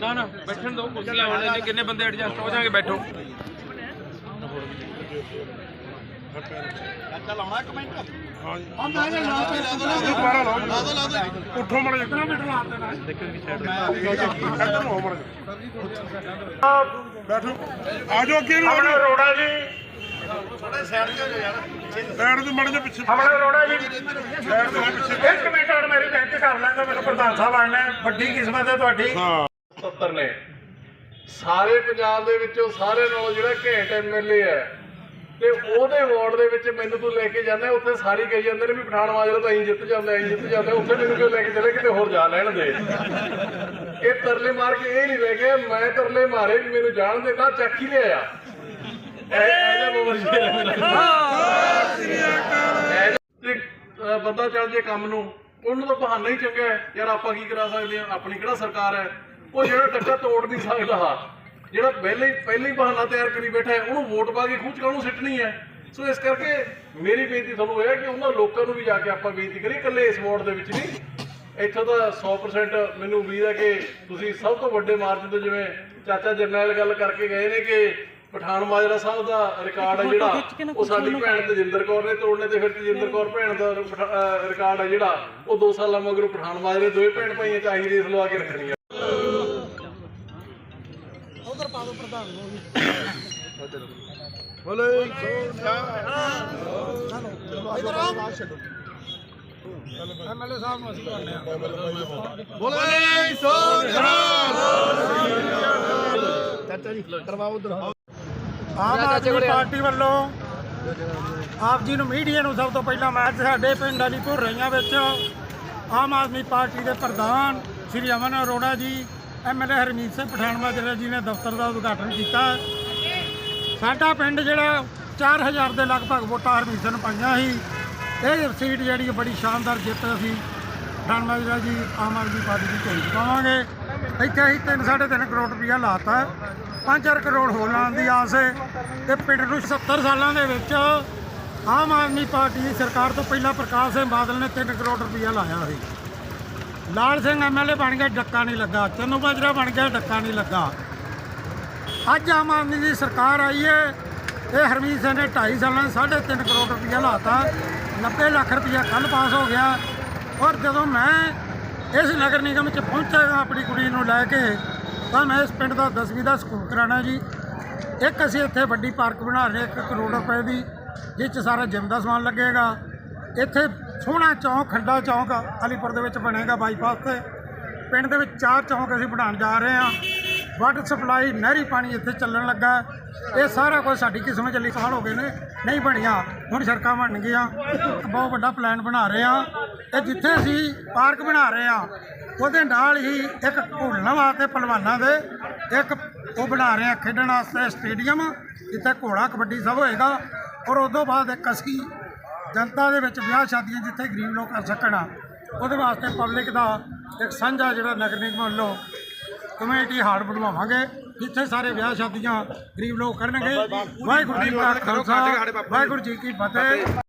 ਨਾ ਨਾ ਬੈਠਣ ਦੋ ਕੁਰਸੀਆਂ ਹੋਣ ਨੇ ਕਿੰਨੇ ਬੰਦੇ ਐਡਜਸਟ ਹੋ ਜਾਣਗੇ ਬੈਠੋ। ਉੱਠੋ ਮੜ ਕਿੰਨਾ ਮੀਟਰ ਲਾ ਦੇਣਾ ਇੱਧਰ ਨੂੰ ਹੋ ਮੜ ਬੈਠੋ। ਆ ਜਾਓ ਅੱਗੇ ਨੂੰ ਆਪਣੇ ਰੋੜਾ ਜੀ। ਸਾਈਡ ਤੋਂ ਮੜ ਜਾ ਪਿੱਛੇ ਆਪਣੇ ਰੋੜਾ ਜੀ। ਸਾਈਡ ਤੋਂ ਪਿੱਛੇ ਇੱਕ ਮਿੰਟ ਹੋਰ ਮੇਰੀ ਬੇਨਤੀ ਕਰ ਲੈਂਦਾ ਮੈਨੂੰ ਪ੍ਰਧਾਨ ਸਾਹਿਬ ਆਣਾ ਵੱਡੀ ਕਿਸਮਤ ਹੈ ਤੁਹਾਡੀ। ਹਾਂ। 70 ਨੇ। ਸਾਰੇ ਪੰਜਾਬ ਦੇ ਵਿੱਚੋਂ ਸਾਰੇ ਨਾਲੋਂ ਜਿਹੜਾ ਘੈਂਟ ਐਮਐਲਏ ਹੈ ਤੇ ਉਹਦੇ ਵਾਰਡ ਦੇ ਵਿੱਚ ਮੈਨੂੰ ਤੂੰ ਲੈ ਕੇ ਜਾਂਦਾ ਉੱਥੇ ਸਾਰੀ ਕਹੀ ਜਾਂਦੇ ਨੇ ਵੀ ਪਠਾਨ ਮਾਜਰਾ ਤਾਂ ਅਸੀਂ ਜਿੱਤ ਜਾਂਦਾ ਅਸੀਂ ਜਿੱਤ ਜਾਂਦਾ ਉੱਥੇ ਮੈਨੂੰ ਕਿਉਂ ਲੈ ਕੇ ਚਲੇ ਕਿਤੇ ਹੋਰ ਜਾ ਲੈਣ ਦੇ। ਇਹ ਤਰਲੇ ਮਾਰ ਕੇ ਇਹ ਨਹੀਂ ਲੈ ਗਏ ਮੈਂ ਤਰਲੇ ਮਾਰੇ ਵੀ ਮੈਨੂੰ ਜਾਣ ਦੇ ਤਾਂ ਚੱਕ ਹੀ ਲਿਆ ਬੰਦਾ ਚੱਲ ਜੇ ਕੰਮ ਨੂੰ, ਉਹਨੂੰ ਤਾਂ ਬਹਾਨਾ ਹੀ ਚੰਗਾ ਹੈ, ਯਾਰ ਆਪਾਂ ਕੀ ਕਰਾ ਸਕਦੇ ਆ ਆਪਣੀ ਕਿਹੜਾ ਸਰਕਾਰ ਹੈ? ਉਹ ਜਿਹੜਾ ਟੱਕਾ ਤੋੜ ਨਹੀਂ ਸਕਦਾ। ਜਿਹੜਾ ਪਹਿਲੇ ਹੀ ਪਹਿਲੇ ਹੀ ਬਹਾਨਾ ਤਿਆਰ ਕਰੀ ਬੈਠਾ ਹੈ, ਉਹਨੂੰ ਵੋਟ ਪਾ ਕੇ ਖੂਚ ਕਾਹਨੂੰ ਸਿੱਟਣੀ ਹੈ? ਸੋ ਇਸ ਕਰਕੇ ਮੇਰੀ ਬੇਨਤੀ ਤੁਹਾਨੂੰ ਇਹ ਹੈ ਕਿ ਉਹਨਾਂ ਲੋਕਾਂ ਨੂੰ ਵੀ ਜਾ ਕੇ ਆਪਾਂ ਬੇਨਤੀ ਕਰੀਏ, ਇਕੱਲੇ ਇਸ ਵਾਰਡ ਦੇ ਵਿੱਚ ਨਹੀਂ। ਇੱਥੋਂ ਤਾਂ 100% ਮੈਨੂੰ ਉਮੀਦ ਹੈ ਕਿ ਤੁਸੀਂ ਸਭ ਤੋਂ ਵੱਡੇ ਮਾਰਜਨ ਤੋਂ ਜਿਵੇਂ ਚਾਚਾ ਜਰਨੈਲ ਗੱਲ ਕਰਕੇ ਗਏ ਨੇ ਕਿ ਪਠਾਨ ਮਾਜਰਾ ਸਾਹਿਬ ਦਾ ਰਿਕਾਰਡ ਹੈ ਜਿਹੜਾ ਉਹ ਸਾਡੀ ਭੈਣ ਤਜਿੰਦਰ ਕੌਰ ਨੇ ਤੋੜਨੇ ਤੇ ਫਿਰ ਤਜਿੰਦਰ ਕੌਰ ਭੈਣ ਦਾ ਰਿਕਾਰਡ ਹੈ ਜਿਹੜਾ ਉਹ 2 ਸਾਲਾਂ ਮਗਰੋਂ ਪਠਾਨ ਮਾਜਰੇ ਦੋਵੇਂ ਭੈਣ ਭਾਈਆਂ ਚਾਹੀ ਰੇਸ ਲਵਾ ਕੇ ਰੱਖਣੀ ਹੈ। ਆਮ ਆਦਮੀ ਪਾਰਟੀ ਵੱਲੋਂ ਆਪ ਜੀ ਨੂੰ ਮੀਡੀਆ ਨੂੰ ਸਭ ਤੋਂ ਪਹਿਲਾਂ ਮੈਂ ਸਾਡੇ ਪਿੰਡ ਅਲੀਪੁਰ ਰਈਆਂ ਵਿੱਚ ਆਮ ਆਦਮੀ ਪਾਰਟੀ ਦੇ ਪ੍ਰਧਾਨ ਸ਼੍ਰੀ ਅਮਨ ਅਰੋੜਾ ਜੀ ਐਮਐਲਏ ਹਰਮੀਤ ਸਿੰਘ ਪਠਾਨ ਮਾਜਰਾ ਜੀ ਨੇ ਦਫ਼ਤਰ ਦਾ ਉਦਘਾਟਨ ਕੀਤਾ। ਸਾਡਾ ਪਿੰਡ ਜਿਹੜਾ 4000 ਦੇ ਲਗਭਗ ਵੋਟਾਂ ਹਰਮੀਤ ਸਿੰਘ ਨੂੰ ਪਾਈਆਂ ਸੀ। ਇਹ ਸੀਟ ਜਿਹੜੀ ਹੈ ਬੜੀ ਸ਼ਾਨਦਾਰ ਜਿੱਤ ਅਸੀਂ ਪਠਾਨ ਮਾਜਰਾ ਜੀ ਆਮ ਆਦਮੀ ਪਾਰਟੀ ਦੀ ਝੋਲੀ ਪਾਵਾਂਗੇ। ਇੱਥੇ ਅਸੀਂ 3 3.5 ਕਰੋੜ ਰੁਪਇਆ ਲਾਤਾ। 5 ਕਰੋੜ ਹੋਰ ਲਾਉਣ ਦੀ ਆਸ ਹੈ ਤੇ ਪਿੰਡ ਨੂੰ 70 ਸਾਲਾਂ ਦੇ ਵਿੱਚ ਆਮ ਆਦਮੀ ਪਾਰਟੀ ਦੀ ਸਰਕਾਰ ਤੋਂ ਪਹਿਲਾਂ ਪ੍ਰਕਾਸ਼ ਸਿੰਘ ਬਾਦਲ ਨੇ 3 ਕਰੋੜ ਰੁਪਇਆ ਲਾਇਆ ਸੀ। ਲਾਲ ਸਿੰਘ ਐਮਐਲਏ ਬਣ ਗਿਆ, ਡੱਕਾ ਨਹੀਂ ਲੱਗਾ। ਚੰਨੂ ਬਾਜਰਾ ਬਣ ਗਿਆ, ਡੱਕਾ ਨਹੀਂ ਲੱਗਾ। ਅੱਜ ਆਮ ਆਦਮੀ ਦੀ ਸਰਕਾਰ ਆਈ ਹੈ ਇਹ ਹਰਮੀਤ ਸਿੰਘ ਨੇ 2.5 ਸਾਲਾਂ 'ਚ 3.5 ਕਰੋੜ ਰੁਪਇਆ ਲਾਤਾ। 90 ਲੱਖ ਰੁਪਇਆ ਕੱਲ ਪਾਸ ਹੋ ਗਿਆ। ਔਰ ਜਦੋਂ ਮੈਂ ਇਸ ਨਗਰ ਨਿਗਮ 'ਚ ਪਹੁੰਚਿਆ, ਆਪਣੀ ਕੁੜੀ ਨੂੰ ਲੈ ਕੇ ਤਾਂ ਮੈਂ ਇਸ ਪਿੰਡ ਦਾ 10ਵੀਂ ਦਾ ਸਕੂਲ ਕਰਾਣਾ ਜੀ। ਇੱਕ ਅਸੀਂ ਇੱਥੇ ਵੱਡੀ ਪਾਰਕ ਬਣਾ ਰਹੇ 1 ਕਰੋੜ ਰੁਪਏ ਦੀ ਜਿਸ 'ਚ ਸਾਰਾ ਜਿਮ ਦਾ ਸਮਾਨ ਲੱਗੇਗਾ। ਇੱਥੇ ਸੋਹਣਾ ਚੌਂਕ, ਖੱਡਾ ਚੌਂਕ ਅਲੀਪੁਰ ਦੇ ਵਿੱਚ ਬਣੇਗਾ ਬਾਈਪਾਸ ਤੇ। ਪਿੰਡ ਦੇ ਵਿੱਚ ਚਾਰ ਚੌਂਕ ਅਸੀਂ ਬਣਾਉਣ ਜਾ ਰਹੇ ਹਾਂ। ਵਾਟਰ ਸਪਲਾਈ ਨਹਿਰੀ ਪਾਣੀ ਇੱਥੇ ਚੱਲਣ ਲੱਗਾ। ਇਹ ਸਾਰਾ ਕੁਝ ਸਾਡੀ ਕਿਸਮਤ ਚੱਲੀ ਸਾਲ ਹੋ ਗਏ ਨੇ, ਨਹੀਂ ਬਣੀਆਂ। ਹੁਣ ਸੜਕਾਂ ਬਣ ਗਈਆਂ। ਬਹੁਤ ਵੱਡਾ ਪਲਾਨ ਬਣਾ ਰਹੇ ਹਾਂ। ਤੇ ਜਿੱਥੇ ਅਸੀਂ ਪਾਰਕ ਬਣਾ ਰਹੇ ਹਾਂ ਉਹਦੇ ਨਾਲ ਹੀ ਇੱਕ ਘੋਲਣ ਵਾਸਤੇ ਪਹਿਲਵਾਨਾਂ ਦੇ ਇੱਕ ਉਹ ਬਣਾ ਰਹੇ ਹਾਂ ਖੇਡਣ ਵਾਸਤੇ ਸਟੇਡੀਅਮ ਜਿੱਥੇ ਘੋੜਾ ਕਬੱਡੀ ਸਭ ਹੋਏਗਾ। ਔਰ ਉਸ ਤੋਂ ਬਾਅਦ ਇੱਕ ਅਸੀਂ ਜਨਤਾ ਦੇ ਵਿੱਚ ਵਿਆਹ ਸ਼ਾਦੀਆਂ ਜਿੱਥੇ ਗਰੀਬ ਲੋਕ ਕਰ ਸਕਣ ਉਹਦੇ ਵਾਸਤੇ ਪਬਲਿਕ ਦਾ ਇੱਕ ਸਾਂਝਾ ਜਿਹੜਾ ਨਗਰ ਨਿਗਮ ਵੱਲੋਂ ਕਮੇਟੀ ਹਾਲ ਬਣਵਾਵਾਂਗੇ ਜਿੱਥੇ ਸਾਰੇ ਵਿਆਹ ਸ਼ਾਦੀਆਂ ਗਰੀਬ ਲੋਕ ਕਰਨਗੇ। ਵਾਹਿਗੁਰੂ ਜੀ ਕਾ ਖਾਲਸਾ ਵਾਹਿਗੁਰੂ ਜੀ ਕੀ ਫਤਿਹ।